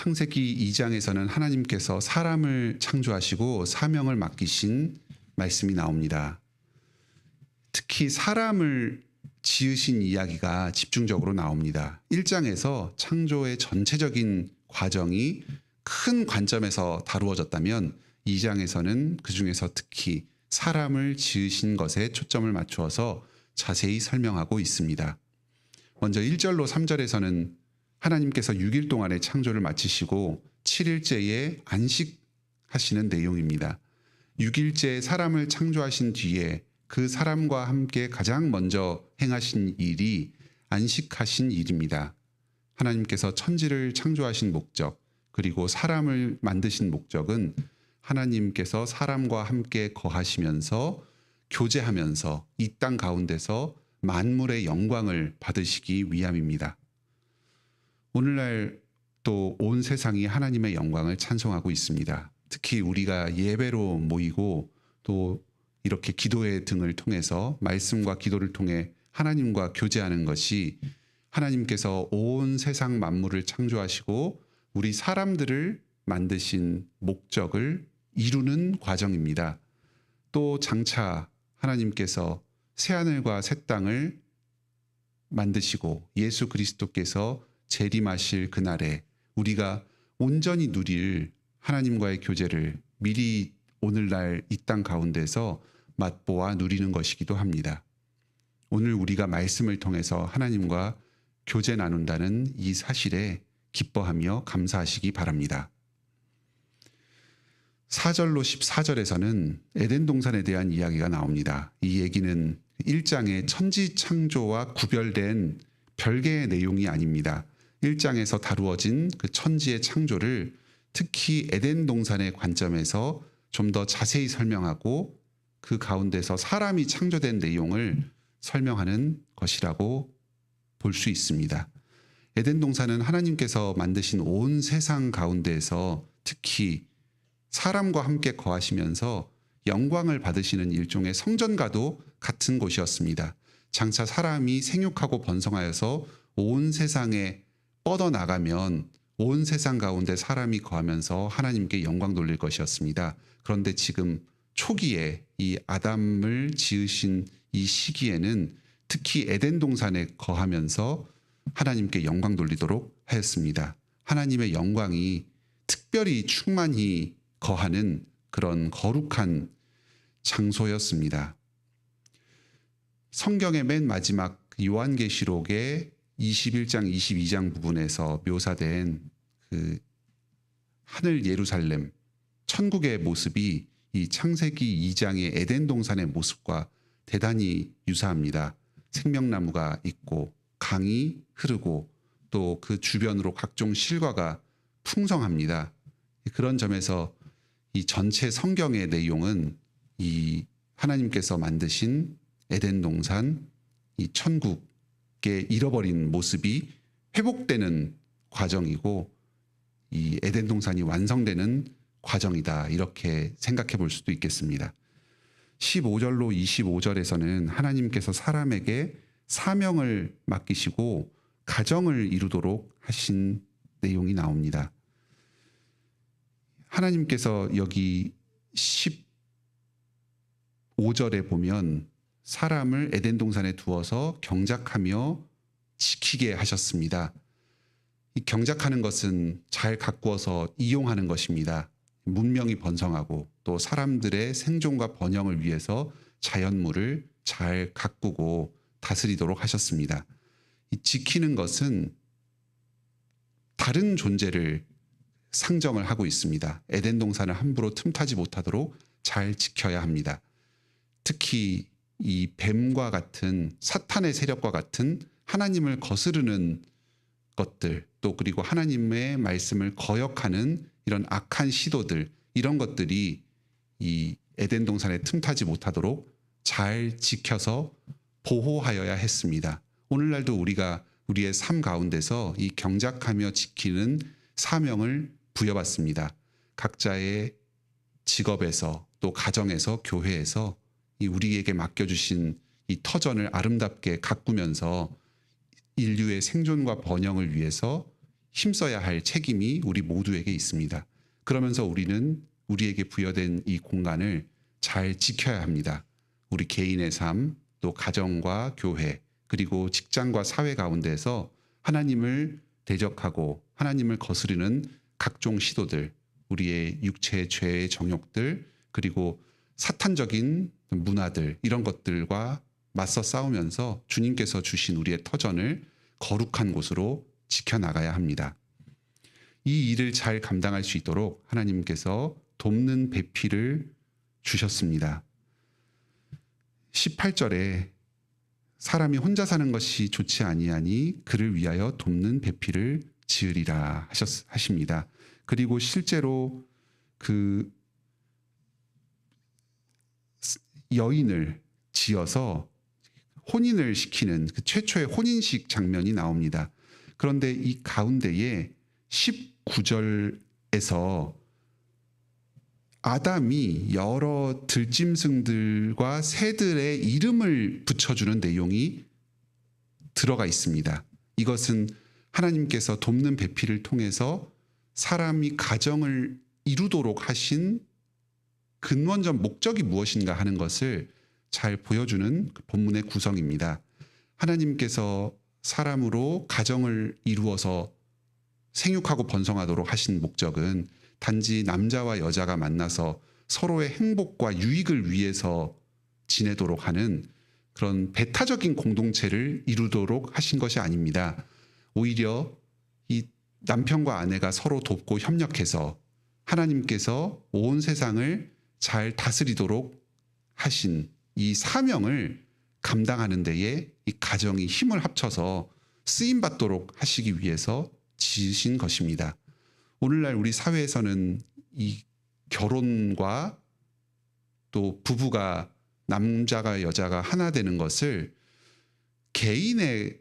창세기 2장에서는 하나님께서 사람을 창조하시고 사명을 맡기신 말씀이 나옵니다. 특히 사람을 지으신 이야기가 집중적으로 나옵니다. 1장에서 창조의 전체적인 과정이 큰 관점에서 다루어졌다면 2장에서는 그 중에서 특히 사람을 지으신 것에 초점을 맞추어서 자세히 설명하고 있습니다. 먼저 1절로 3절에서는 하나님께서 6일 동안의 창조를 마치시고 7일째에 안식하시는 내용입니다. 6일째 사람을 창조하신 뒤에 그 사람과 함께 가장 먼저 행하신 일이 안식하신 일입니다. 하나님께서 천지를 창조하신 목적, 그리고 사람을 만드신 목적은 하나님께서 사람과 함께 거하시면서 교제하면서 이 땅 가운데서 만물의 영광을 받으시기 위함입니다. 오늘날 또 온 세상이 하나님의 영광을 찬송하고 있습니다. 특히 우리가 예배로 모이고 또 이렇게 기도의 등을 통해서 말씀과 기도를 통해 하나님과 교제하는 것이 하나님께서 온 세상 만물을 창조하시고 우리 사람들을 만드신 목적을 이루는 과정입니다. 또 장차 하나님께서 새 하늘과 새 땅을 만드시고 예수 그리스도께서 재림하실 그날에 우리가 온전히 누릴 하나님과의 교제를 미리 오늘날 이 땅 가운데서 맛보아 누리는 것이기도 합니다. 오늘 우리가 말씀을 통해서 하나님과 교제 나눈다는 이 사실에 기뻐하며 감사하시기 바랍니다. 4절로 14절에서는 에덴 동산에 대한 이야기가 나옵니다. 이 얘기는 1장의 천지 창조와 구별된 별개의 내용이 아닙니다. 1장에서 다루어진 그 천지의 창조를 특히 에덴 동산의 관점에서 좀 더 자세히 설명하고 그 가운데서 사람이 창조된 내용을 설명하는 것이라고 볼 수 있습니다. 에덴 동산은 하나님께서 만드신 온 세상 가운데에서 특히 사람과 함께 거하시면서 영광을 받으시는 일종의 성전과도 같은 곳이었습니다. 장차 사람이 생육하고 번성하여서 온 세상에 뻗어나가면 온 세상 가운데 사람이 거하면서 하나님께 영광 돌릴 것이었습니다. 그런데 지금 초기에 이 아담을 지으신 이 시기에는 특히 에덴 동산에 거하면서 하나님께 영광 돌리도록 하였습니다. 하나님의 영광이 특별히 충만히 거하는 그런 거룩한 장소였습니다. 성경의 맨 마지막 요한계시록의 21장, 22장 부분에서 묘사된 그 하늘 예루살렘, 천국의 모습이 이 창세기 2장의 에덴 동산의 모습과 대단히 유사합니다. 생명나무가 있고 강이 흐르고 또 그 주변으로 각종 실과가 풍성합니다. 그런 점에서 이 전체 성경의 내용은 이 하나님께서 만드신 에덴 동산, 이 천국의 잃어버린 모습이 회복되는 과정이고 이 에덴 동산이 완성되는 과정이다. 이렇게 생각해 볼 수도 있겠습니다. 15절로 25절에서는 하나님께서 사람에게 사명을 맡기시고 가정을 이루도록 하신 내용이 나옵니다. 하나님께서 여기 15절에 보면 사람을 에덴 동산에 두어서 경작하며 지키게 하셨습니다. 이 경작하는 것은 잘 가꾸어서 이용하는 것입니다. 문명이 번성하고 또 사람들의 생존과 번영을 위해서 자연물을 잘 가꾸고 다스리도록 하셨습니다. 이 지키는 것은 다른 존재를 상정을 하고 있습니다. 에덴 동산을 함부로 틈타지 못하도록 잘 지켜야 합니다. 특히 이 뱀과 같은 사탄의 세력과 같은 하나님을 거스르는 것들 또 그리고 하나님의 말씀을 거역하는 이런 악한 시도들 이런 것들이 이 에덴 동산에 틈타지 못하도록 잘 지켜서 보호하여야 했습니다. 오늘날도 우리가 우리의 삶 가운데서 이 경작하며 지키는 사명을 부여받습니다. 각자의 직업에서 또 가정에서 교회에서 이 우리에게 맡겨주신 이 터전을 아름답게 가꾸면서 인류의 생존과 번영을 위해서 힘써야 할 책임이 우리 모두에게 있습니다. 그러면서 우리는 우리에게 부여된 이 공간을 잘 지켜야 합니다. 우리 개인의 삶, 또 가정과 교회, 그리고 직장과 사회 가운데서 하나님을 대적하고 하나님을 거스르는 각종 시도들, 우리의 육체의 죄의 정욕들, 그리고 사탄적인 문화들 이런 것들과 맞서 싸우면서 주님께서 주신 우리의 터전을 거룩한 곳으로 지켜나가야 합니다. 이 일을 잘 감당할 수 있도록 하나님께서 돕는 배필을 주셨습니다. 18절에 사람이 혼자 사는 것이 좋지 아니하니 그를 위하여 돕는 배필을 지으리라 하셨, 하십니다. 그리고 실제로 그 여인을 지어서 혼인을 시키는 그 최초의 혼인식 장면이 나옵니다. 그런데 이 가운데에 19절에서 아담이 여러 들짐승들과 새들의 이름을 붙여주는 내용이 들어가 있습니다. 이것은 하나님께서 돕는 배필을 통해서 사람이 가정을 이루도록 하신 근원적 목적이 무엇인가 하는 것을 잘 보여주는 그 본문의 구성입니다. 하나님께서 사람으로 가정을 이루어서 생육하고 번성하도록 하신 목적은 단지 남자와 여자가 만나서 서로의 행복과 유익을 위해서 지내도록 하는 그런 배타적인 공동체를 이루도록 하신 것이 아닙니다. 오히려 이 남편과 아내가 서로 돕고 협력해서 하나님께서 온 세상을 잘 다스리도록 하신 이 사명을 감당하는 데에 이 가정이 힘을 합쳐서 쓰임 받도록 하시기 위해서 지으신 것입니다. 오늘날 우리 사회에서는 이 결혼과 또 부부가 남자가 여자가 하나 되는 것을 개인의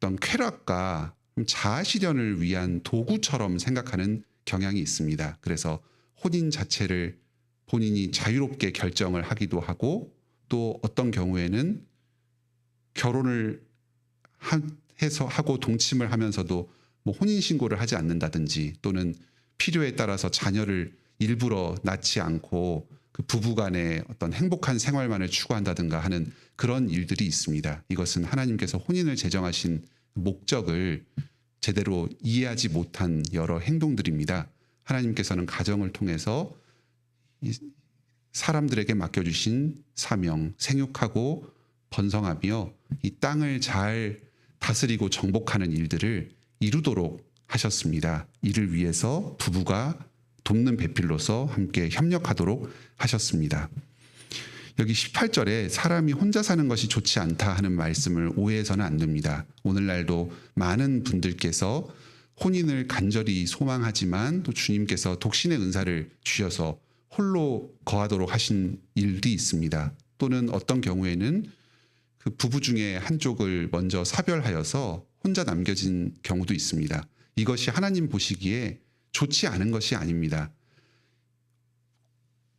어떤 쾌락과 자아 실현을 위한 도구처럼 생각하는 경향이 있습니다. 그래서 혼인 자체를 본인이 자유롭게 결정을 하기도 하고 또 어떤 경우에는 결혼을 해서 하고 동침을 하면서도 뭐 혼인 신고를 하지 않는다든지 또는 필요에 따라서 자녀를 일부러 낳지 않고 그 부부간의 어떤 행복한 생활만을 추구한다든가 하는 그런 일들이 있습니다. 이것은 하나님께서 혼인을 제정하신 목적을 제대로 이해하지 못한 여러 행동들입니다. 하나님께서는 가정을 통해서 사람들에게 맡겨주신 사명, 생육하고 번성하며 이 땅을 잘 다스리고 정복하는 일들을 이루도록 하셨습니다. 이를 위해서 부부가 돕는 배필로서 함께 협력하도록 하셨습니다. 여기 18절에 사람이 혼자 사는 것이 좋지 않다 하는 말씀을 오해해서는 안 됩니다. 오늘날도 많은 분들께서 혼인을 간절히 소망하지만 또 주님께서 독신의 은사를 주셔서 홀로 거하도록 하신 일이 있습니다. 또는 어떤 경우에는 그 부부 중에 한쪽을 먼저 사별하여서 혼자 남겨진 경우도 있습니다. 이것이 하나님 보시기에 좋지 않은 것이 아닙니다.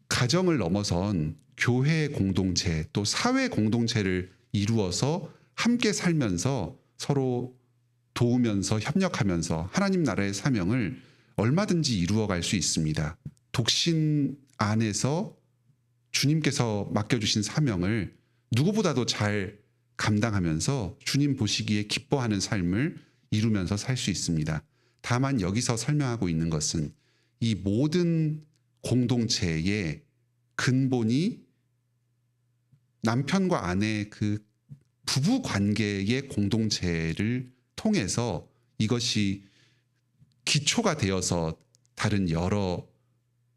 가정을 넘어선 교회 공동체 또 사회 공동체를 이루어서 함께 살면서 서로 도우면서 협력하면서 하나님 나라의 사명을 얼마든지 이루어 갈 수 있습니다. 독신 안에서 주님께서 맡겨주신 사명을 누구보다도 잘 감당하면서 주님 보시기에 기뻐하는 삶을 이루면서 살 수 있습니다. 다만 여기서 설명하고 있는 것은 이 모든 공동체의 근본이 남편과 아내의 그 부부 관계의 공동체를 통해서 이것이 기초가 되어서 다른 여러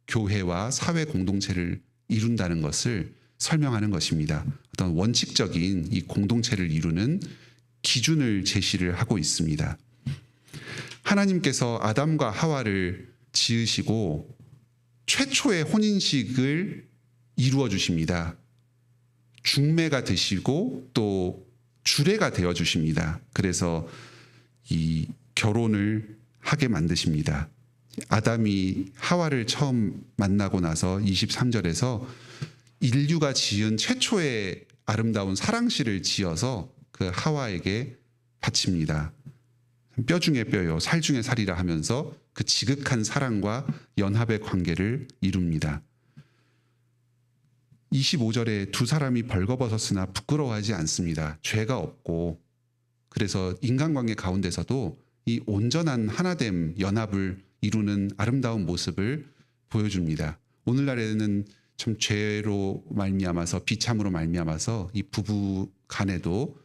교회와 사회 공동체를 이룬다는 것을 설명하는 것입니다. 어떤 원칙적인 이 공동체를 이루는 기준을 제시를 하고 있습니다. 하나님께서 아담과 하와를 지으시고 최초의 혼인식을 이루어 주십니다. 중매가 되시고 또 주례가 되어 주십니다. 그래서 이 결혼을 하게 만드십니다. 아담이 하와를 처음 만나고 나서 23절에서 인류가 지은 최초의 아름다운 사랑시를 지어서 그 하와에게 바칩니다. 뼈 중에 뼈요, 살 중에 살이라 하면서 그 지극한 사랑과 연합의 관계를 이룹니다. 25절에 두 사람이 벌거벗었으나 부끄러워하지 않습니다. 죄가 없고 그래서 인간관계 가운데서도 이 온전한 하나됨 연합을 이루는 아름다운 모습을 보여줍니다. 오늘날에는 참 죄로 말미암아서 비참으로 말미암아서 이 부부 간에도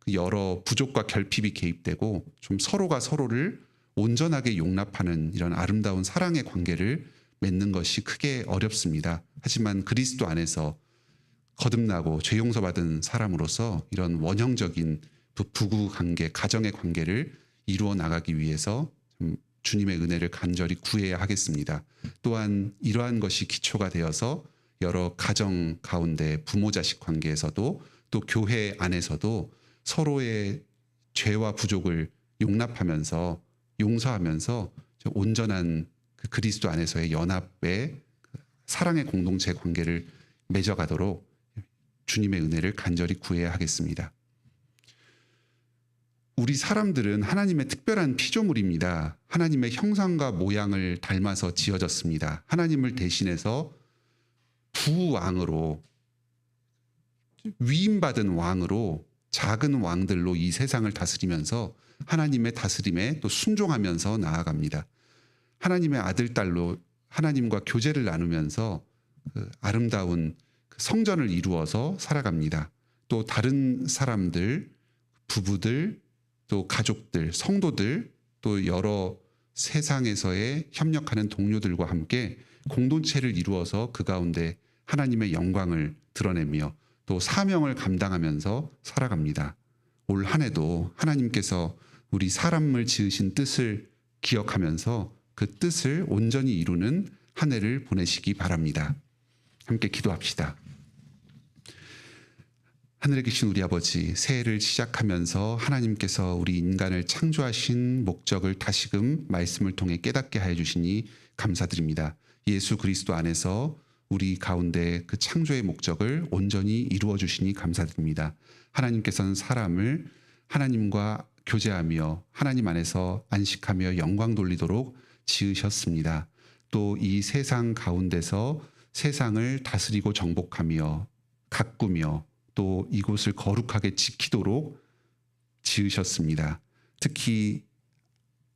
그 여러 부족과 결핍이 개입되고 좀 서로가 서로를 온전하게 용납하는 이런 아름다운 사랑의 관계를 맺는 것이 크게 어렵습니다. 하지만 그리스도 안에서 거듭나고 죄 용서받은 사람으로서 이런 원형적인 부- 부부 관계, 가정의 관계를 이루어 나가기 위해서 좀 주님의 은혜를 간절히 구해야 하겠습니다. 또한 이러한 것이 기초가 되어서 여러 가정 가운데 부모 자식 관계에서도 또 교회 안에서도 서로의 죄와 부족을 용납하면서 용서하면서 좀 온전한 그 그리스도 안에서의 연합의 사랑의 공동체 관계를 맺어가도록 주님의 은혜를 간절히 구해야 하겠습니다. 우리 사람들은 하나님의 특별한 피조물입니다. 하나님의 형상과 모양을 닮아서 지어졌습니다. 하나님을 대신해서 부왕으로 위임받은 왕으로 작은 왕들로 이 세상을 다스리면서 하나님의 다스림에 또 순종하면서 나아갑니다. 하나님의 아들 딸로 하나님과 교제를 나누면서 그 아름다운 그 성전을 이루어서 살아갑니다. 또 다른 사람들, 부부들, 또 가족들, 성도들, 또 여러 세상에서의 협력하는 동료들과 함께 공동체를 이루어서 그 가운데 하나님의 영광을 드러내며 또 사명을 감당하면서 살아갑니다. 올 한 해도 하나님께서 우리 사람을 지으신 뜻을 기억하면서 그 뜻을 온전히 이루는 한 해를 보내시기 바랍니다. 함께 기도합시다. 하늘에 계신 우리 아버지, 새해를 시작하면서 하나님께서 우리 인간을 창조하신 목적을 다시금 말씀을 통해 깨닫게 하여 주시니 감사드립니다. 예수 그리스도 안에서 우리 가운데 그 창조의 목적을 온전히 이루어 주시니 감사드립니다. 하나님께서는 사람을 하나님과 교제하며 하나님 안에서 안식하며 영광 돌리도록 지으셨습니다. 또 이 세상 가운데서 세상을 다스리고 정복하며 가꾸며 또 이곳을 거룩하게 지키도록 지으셨습니다. 특히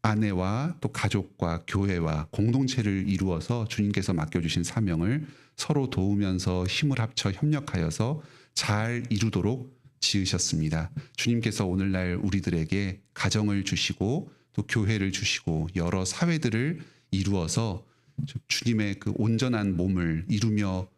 아내와 또 가족과 교회와 공동체를 이루어서 주님께서 맡겨주신 사명을 서로 도우면서 힘을 합쳐 협력하여서 잘 이루도록 지으셨습니다. 주님께서 오늘날 우리들에게 가정을 주시고 또 교회를 주시고 여러 사회들을 이루어서 주님의 그 온전한 몸을 이루며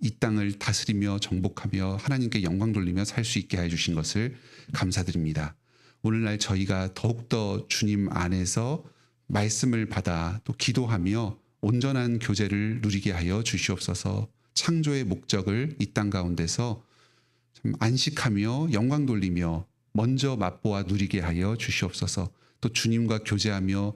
이 땅을 다스리며 정복하며 하나님께 영광 돌리며 살 수 있게 해 주신 것을 감사드립니다. 오늘날 저희가 더욱더 주님 안에서 말씀을 받아 또 기도하며 온전한 교제를 누리게 하여 주시옵소서 창조의 목적을 이 땅 가운데서 참 안식하며 영광 돌리며 먼저 맛보아 누리게 하여 주시옵소서 또 주님과 교제하며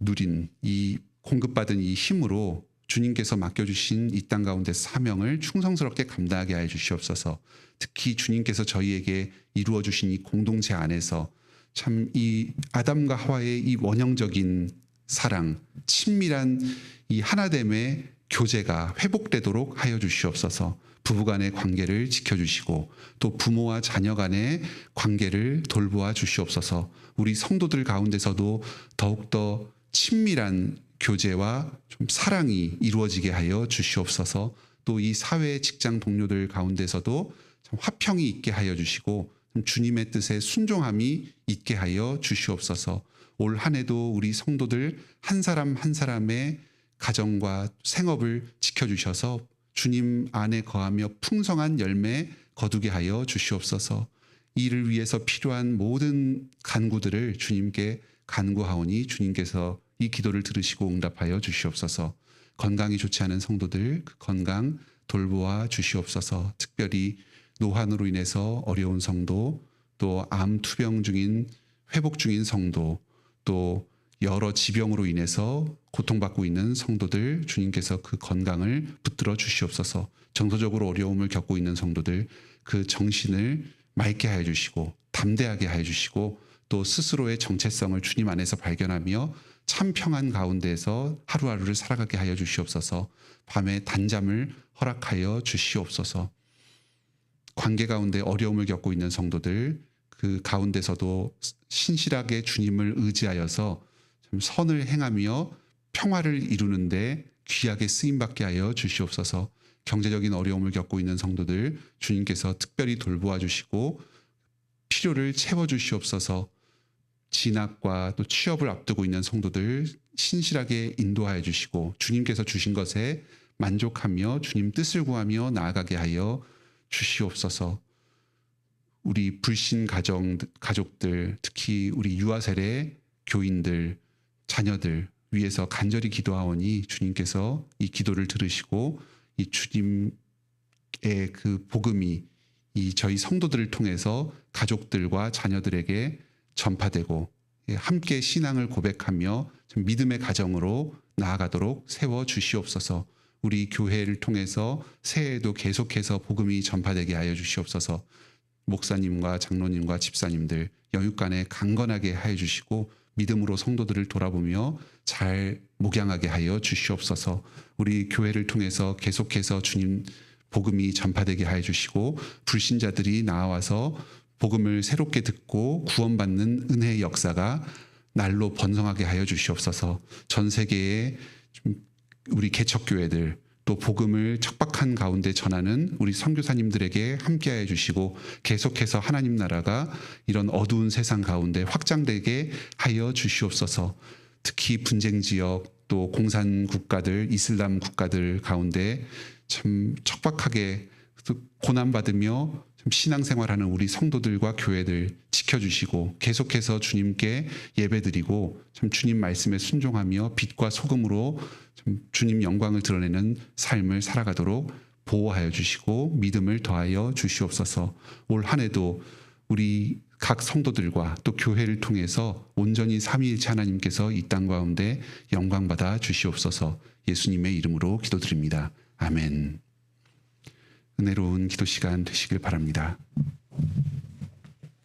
누린 이 공급받은 이 힘으로 주님께서 맡겨주신 이 땅 가운데 사명을 충성스럽게 감당하게 하여 주시옵소서. 특히 주님께서 저희에게 이루어 주신 이 공동체 안에서 참 이 아담과 하와의 이 원형적인 사랑, 친밀한 이 하나됨의 교제가 회복되도록 하여 주시옵소서. 부부간의 관계를 지켜주시고 또 부모와 자녀 간의 관계를 돌보아 주시옵소서. 우리 성도들 가운데서도 더욱더 친밀한 교제와 좀 사랑이 이루어지게 하여 주시옵소서. 또 이 사회 직장 동료들 가운데서도 참 화평이 있게 하여 주시고 좀 주님의 뜻에 순종함이 있게 하여 주시옵소서. 올 한 해도 우리 성도들 한 사람 한 사람의 가정과 생업을 지켜주셔서 주님 안에 거하며 풍성한 열매 거두게 하여 주시옵소서. 이를 위해서 필요한 모든 간구들을 주님께 간구하오니 주님께서 이 기도를 들으시고 응답하여 주시옵소서. 건강이 좋지 않은 성도들 그 건강 돌보아 주시옵소서. 특별히 노환으로 인해서 어려운 성도, 또 암 투병 중인 회복 중인 성도, 또 여러 지병으로 인해서 고통받고 있는 성도들 주님께서 그 건강을 붙들어 주시옵소서. 정서적으로 어려움을 겪고 있는 성도들 그 정신을 맑게 하여 주시고 담대하게 하여 주시고 또 스스로의 정체성을 주님 안에서 발견하며 참 평안 가운데서 하루하루를 살아가게 하여 주시옵소서. 밤에 단잠을 허락하여 주시옵소서. 관계 가운데 어려움을 겪고 있는 성도들 그 가운데서도 신실하게 주님을 의지하여서 좀 선을 행하며 평화를 이루는데 귀하게 쓰임 받게 하여 주시옵소서. 경제적인 어려움을 겪고 있는 성도들 주님께서 특별히 돌보아 주시고 필요를 채워 주시옵소서. 진학과 또 취업을 앞두고 있는 성도들 신실하게 인도하여 주시고 주님께서 주신 것에 만족하며 주님 뜻을 구하며 나아가게 하여 주시옵소서. 우리 불신 가정 가족들 특히 우리 유아 세대 교인들 자녀들 위해서 간절히 기도하오니 주님께서 이 기도를 들으시고 이 주님의 그 복음이 이 저희 성도들을 통해서 가족들과 자녀들에게 전파되고 예, 함께 신앙을 고백하며 좀 믿음의 가정으로 나아가도록 세워 주시옵소서. 우리 교회를 통해서 새해에도 계속해서 복음이 전파되게 하여 주시옵소서. 목사님과 장로님과 집사님들 영육간에 강건하게 하여 주시고 믿음으로 성도들을 돌아보며 잘 목양하게 하여 주시옵소서. 우리 교회를 통해서 계속해서 주님 복음이 전파되게 하여 주시고 불신자들이 나와서 복음을 새롭게 듣고 구원받는 은혜의 역사가 날로 번성하게 하여 주시옵소서. 전 세계에 우리 개척 교회들 또 복음을 척박한 가운데 전하는 우리 선교사님들에게 함께하여 주시고 계속해서 하나님 나라가 이런 어두운 세상 가운데 확장되게 하여 주시옵소서. 특히 분쟁 지역 또 공산 국가들 이슬람 국가들 가운데 참 척박하게 고난 받으며 신앙생활하는 우리 성도들과 교회들 지켜주시고 계속해서 주님께 예배드리고 참 주님 말씀에 순종하며 빛과 소금으로 참 주님 영광을 드러내는 삶을 살아가도록 보호하여 주시고 믿음을 더하여 주시옵소서. 올 한 해도 우리 각 성도들과 또 교회를 통해서 온전히 삼위일체 하나님께서 이 땅 가운데 영광 받아 주시옵소서. 예수님의 이름으로 기도드립니다. 아멘. 은혜로운 기도 시간 되시길 바랍니다.